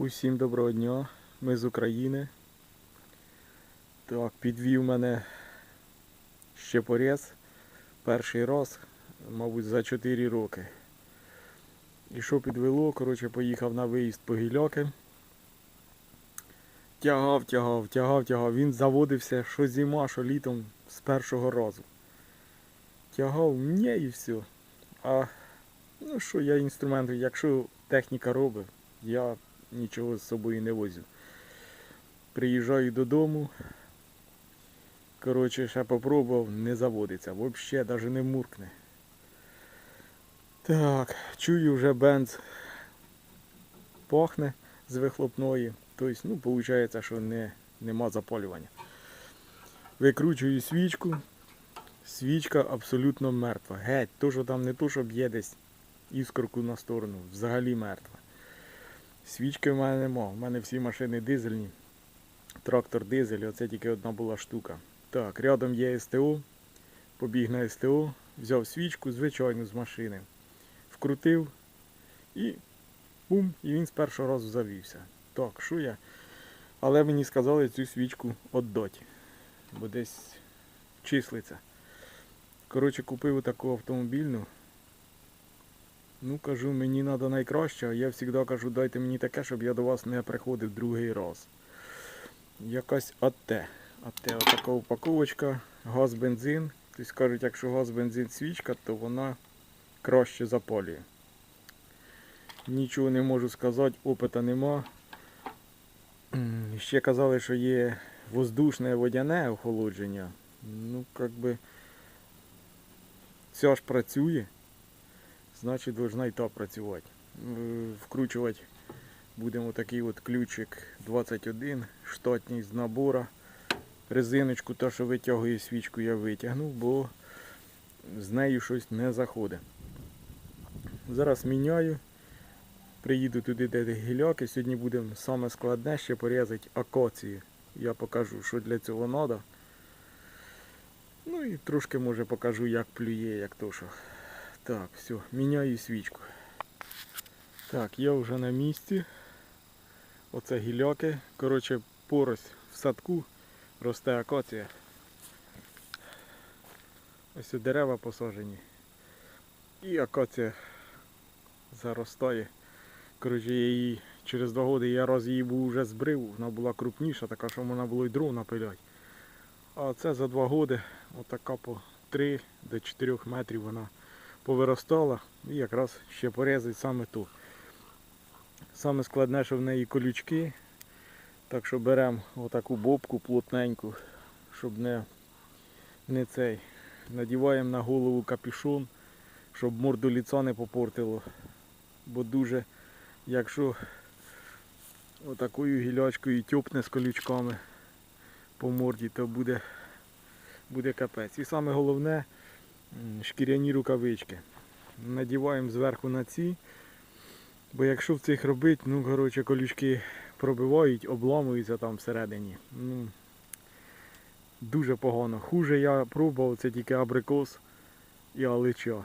Усім доброго дня, ми з України. Так, підвів мене щепорез перший раз, мабуть, за 4 роки. І що підвело, коротше, поїхав на виїзд по гіляки. Тягав, тягав, тягав, тягав. Він заводився що зима, що літом з першого разу. Тягав мені і все. А ну що, я інструменти, якщо техніка робить, я нічого з собою не возю. Приїжджаю додому. Коротше, ще попробував, не заводиться. Взагалі навіть не муркне. Так, чую вже бенз пахне з вихлопної. Тобто, ну, виходить, що не, нема запалювання. Викручую свічку. Свічка абсолютно мертва. Геть, то, що там не то, що б'є десь іскорку на сторону, взагалі мертва. Свічки в мене нема. У мене всі машини дизельні. Трактор дизель, оце тільки одна була штука. Так, рядом є СТО. Побіг на СТО, взяв свічку, звичайну з машини. Вкрутив і бум, і він з першого разу завівся. Так, що я? Але мені сказали цю свічку віддати. Бо десь числиться. Коротше, купив таку автомобільну. Ну, кажу, мені треба найкраще, а я завжди кажу, дайте мені таке, щоб я до вас не приходив другий раз. Якась АТ. АТ, отака упаковочка, газ, бензин. Тобто кажуть, якщо газ, бензин, свічка, то вона краще запалює. Нічого не можу сказати, опита нема. Ще казали, що є воздушне водяне охолодження. Ну, як би ця ж працює значить должна і та працювати. Вкручувати будемо такий от ключик 21, штатний з набора. Резиночку, та що витягує свічку, я витягнув, бо з нею щось не заходить. Зараз міняю. Приїду туди, де гіляки. Сьогодні будемо саме складне ще порізати акації. Я покажу, що для цього треба. Ну і трошки може покажу, як плює, як то що. Так, все, міняю свічку. Так, я вже на місці. Оце гіляки. Коротше, порось в садку росте акація. Ось дерева посаджені. І акація заростає. Коротше, я її через два роки я раз її був вже збрив, вона була крупніша, така, що можна було й дров напиляти. А це за два роки отака по 3 до 4 метрів вона повиростала і якраз ще порізать саме ту. Саме складне, що в неї колючки. Так що беремо отаку бобку плотненьку, щоб не, не цей. Надіваємо на голову капюшон, щоб морду ліця не попортило. Бо дуже, якщо отакою гілячкою тьопне з колючками по морді, то буде, буде капець. І саме головне шкіряні рукавички. Надіваємо зверху на ці. Бо якщо в цих робити, ну коротше, колючки пробивають, обламуються там всередині. Ну, дуже погано. Хуже я пробував, це тільки абрикос і алича.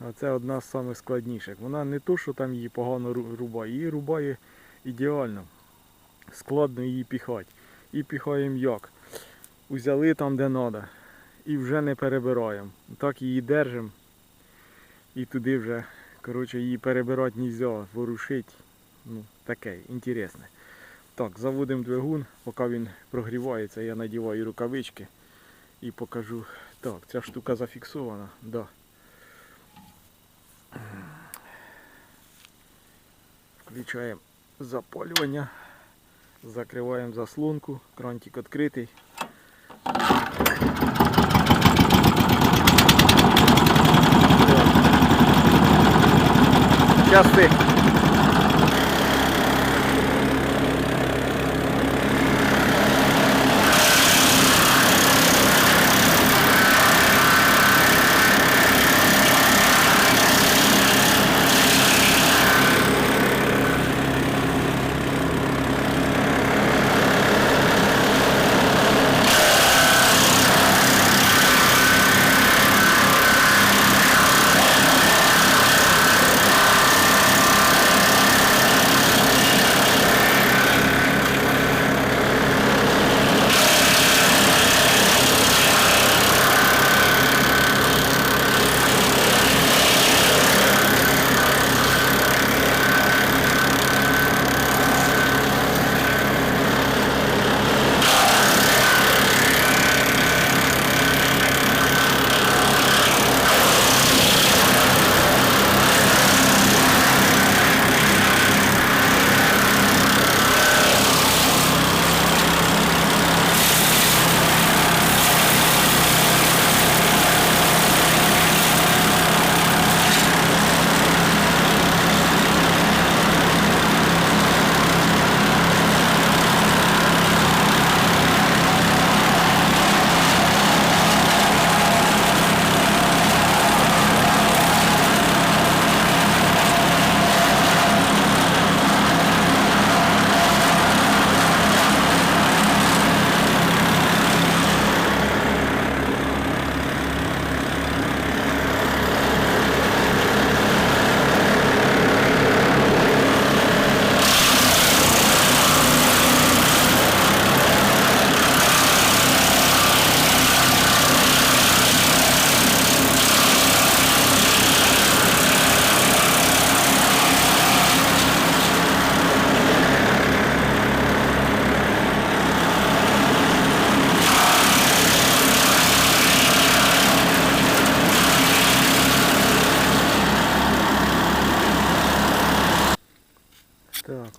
А це одна з самих складніших. Вона не то, що там її погано рубає, її рубає ідеально. Складно її піхати. І піхаємо як. Узяли там, де треба. І вже не перебираємо. Так її держимо. І туди вже, коротше, її перебирати не можна, ворушить. Ну, таке, інтересне. Так, заводимо двигун, поки він прогрівається, я надіваю рукавички і покажу. Так, ця штука зафіксована, да. Включаємо запалювання, закриваємо заслонку, крантик відкритий. আস্তে আস্তে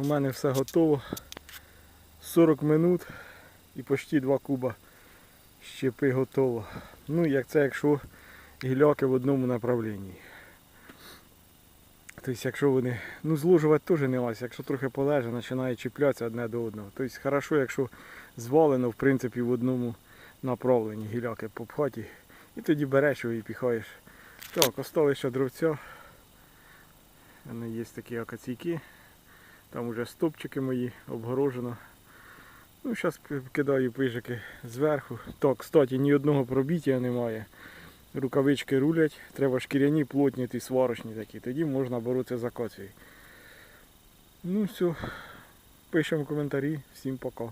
у мене все готово. 40 минут і почти 2 куба щепи готово. Ну, як це, якщо гіляки в одному направлінні. Тобто, якщо вони. Ну, зложувати теж не лазь, якщо трохи полеже, починає чіплятися одне до одного. Тобто, хорошо, якщо звалено, в принципі, в одному направленні гіляки по пхаті. І тоді береш його і піхаєш. Так, осталось ще дровця. Мене є такі акаційки. Там вже стопчики мої обгорожено. Ну, зараз кидаю пижики зверху. Так, кстати, ні одного пробіття немає. Рукавички рулять, треба шкіряні, плотні, ті сварочні такі. Тоді можна боротися за коцією. Ну все, пишемо коментарі. Всім пока.